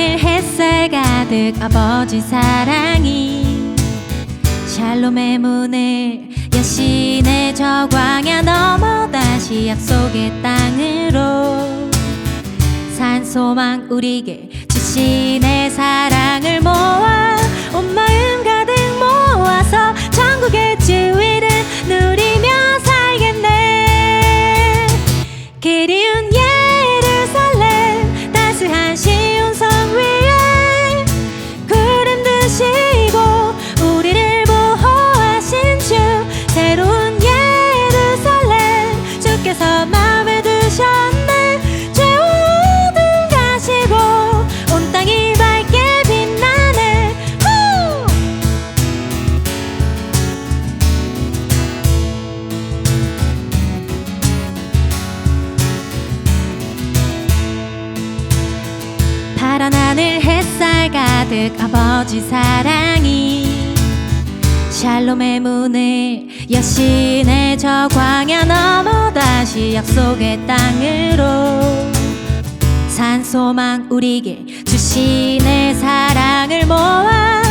햇살 가득 아버지 사랑이 샬롬의 문을 여신의 저 광야 넘어 다시 약속의 땅으로 산소망 우리에게 주신 가득 아버지 사랑이 샬롬의 문을 여신의 저 광야 넘어 다시 약속의 땅으로 산소망 우리에게 주신 의 사랑을 모아